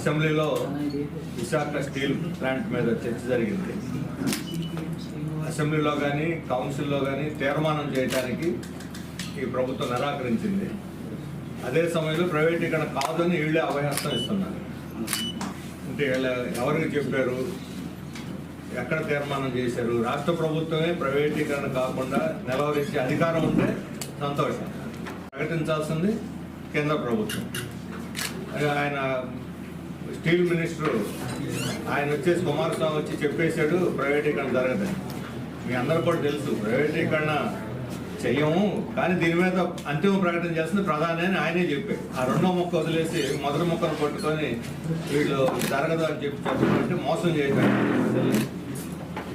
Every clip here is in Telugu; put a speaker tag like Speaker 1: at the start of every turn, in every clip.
Speaker 1: అసెంబ్లీలో విశాఖ స్టీల్ ప్లాంట్ మీద చర్చ జరిగింది. అసెంబ్లీలో కానీ కౌన్సిల్లో కానీ తీర్మానం చేయడానికి ఈ ప్రభుత్వం నిరాకరించింది. అదే సమయంలో ప్రైవేటీకరణ కాదని వీళ్ళే అభయహస్తం ఇస్తున్నారు. అంటే వీళ్ళ ఎవరికి చెప్పారు? ఎక్కడ తీర్మానం చేశారు? రాష్ట్ర ప్రభుత్వమే ప్రైవేటీకరణ కాకుండా నిలవరించే అధికారం ఉంటే సంతోషం. ప్రకటించాల్సింది కేంద్ర ప్రభుత్వం. ఆయన స్టీల్ మినిస్టర్ ఆయన వచ్చేసి కుమారస్వామి వచ్చి చెప్పేశాడు ప్రైవేటీకరణ జరగదని మీ అందరూ కూడా తెలుసు ప్రైవేటీకరణ చెయ్యము కానీ దీని మీద అంతిమ ప్రకటన చేస్తుంది ప్రధాని అని ఆయనే చెప్పాడు. ఆ రెండో మొక్క వదిలేసి మొదటి మొక్కను పట్టుకొని వీళ్ళు జరగదు అని చెప్పి చెప్పారంటే మోసం చేయడం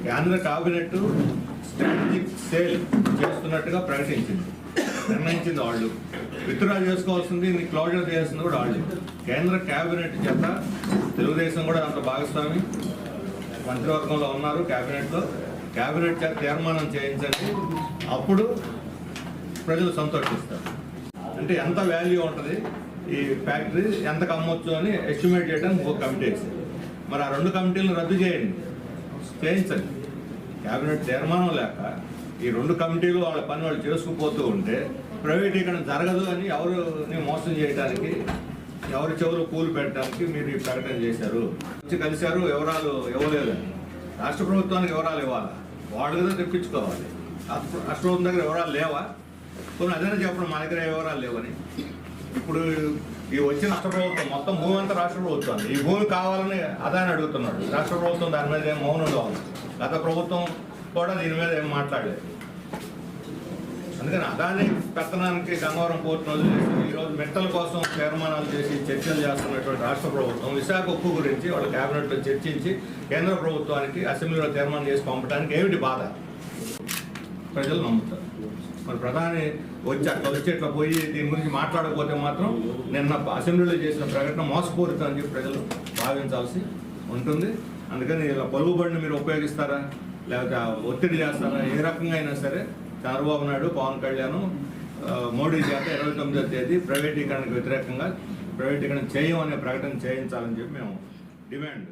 Speaker 1: కేంద్ర కేబినెట్ స్ట్రాటజిక్ సేల్ చేస్తున్నట్టుగా ప్రకటించింది నిర్ణయించింది వాళ్ళు. విత్డ్రా చేసుకోవాల్సింది ఇది క్లోజర్ చేయాల్సింది కూడా వాళ్ళు. కేంద్ర కేబినెట్ చేత తెలుగుదేశం కూడా అంత భాగస్వామి మంత్రివర్గంలో ఉన్నారు కేబినెట్లో కేబినెట్ చేత తీర్మానం చేయించండి. అప్పుడు ప్రజలు సంతోషిస్తారు. అంటే ఎంత వాల్యూ ఉంటుంది? ఈ ఫ్యాక్టరీ ఎంతకు కమ్మొచ్చు అని ఎస్టిమేట్ చేయడానికి ఒక కమిటీ వేసింది మరి ఆ రెండు కమిటీలను రద్దు చేయండి. చేయించండి. కేబినెట్ తీర్మానం లేక ఈ రెండు కమిటీలు వాళ్ళ పని వాళ్ళు చేసుకుపోతూ ఉంటే ప్రైవేటీకరణ జరగదు అని ఎవరిని మోసం చేయడానికి ఎవరి చెవులు కూలు పెట్టడానికి మీరు ఈ ప్రకటన చేశారు. వచ్చి కలిశారు వివరాలు ఇవ్వలేదని. రాష్ట్ర ప్రభుత్వానికి వివరాలు ఇవ్వాలి? వాళ్ళు కదా తెప్పించుకోవాలి. రాష్ట్ర ప్రభుత్వం దగ్గర వివరాలు లేవా? కొన్ని అదేనా చెప్పడం మా దగ్గర వివరాలు లేవని. ఇప్పుడు ఈ వచ్చిన రాష్ట్ర ప్రభుత్వం మొత్తం భూమి అంతా రాష్ట్ర ప్రభుత్వం. ఈ భూమి కావాలని అదాన్ని అడుగుతున్నాడు. రాష్ట్ర ప్రభుత్వం దాని మీద ఏం మౌనంగా ఉంది? గత ప్రభుత్వం కూడా దీని మీద ఏం మాట్లాడలేదు. అందుకని అదాని పెత్తనానికి గంగవరం పోర్టును వదిలేసి ఈరోజు మెట్టల కోసం తీర్మానాలు చేసి చర్చలు చేస్తున్నటువంటి రాష్ట్ర ప్రభుత్వం విశాఖ ఉక్కు గురించి వాళ్ళ క్యాబినెట్లో చర్చించి కేంద్ర ప్రభుత్వానికి అసెంబ్లీలో తీర్మానం చేసి పంపడానికి ఏమిటి బాధ? ప్రజలు నమ్ముతారు. మరి ప్రధాని వచ్చి అట్లా వచ్చి ఇట్లా పోయి దీని గురించి మాట్లాడకపోతే మాత్రం నిన్న అసెంబ్లీలో చేసిన ప్రకటన మోసపూరితం అని చెప్పి ప్రజలు భావించాల్సి ఉంటుంది. అందుకని ఇలా పలువుబడిని మీరు ఉపయోగిస్తారా? లేకపోతే ఒత్తిడి చేస్తారా? ఏ రకంగా అయినా సరే చంద్రబాబు నాయుడు పవన్ కళ్యాణ్ మోడీ చేత ఇరవై తొమ్మిదో తేదీ ప్రైవేటీకరణకు వ్యతిరేకంగా ప్రైవేటీకరణ చేయమనే ప్రకటన చేయించాలని చెప్పి మేము డిమాండ్.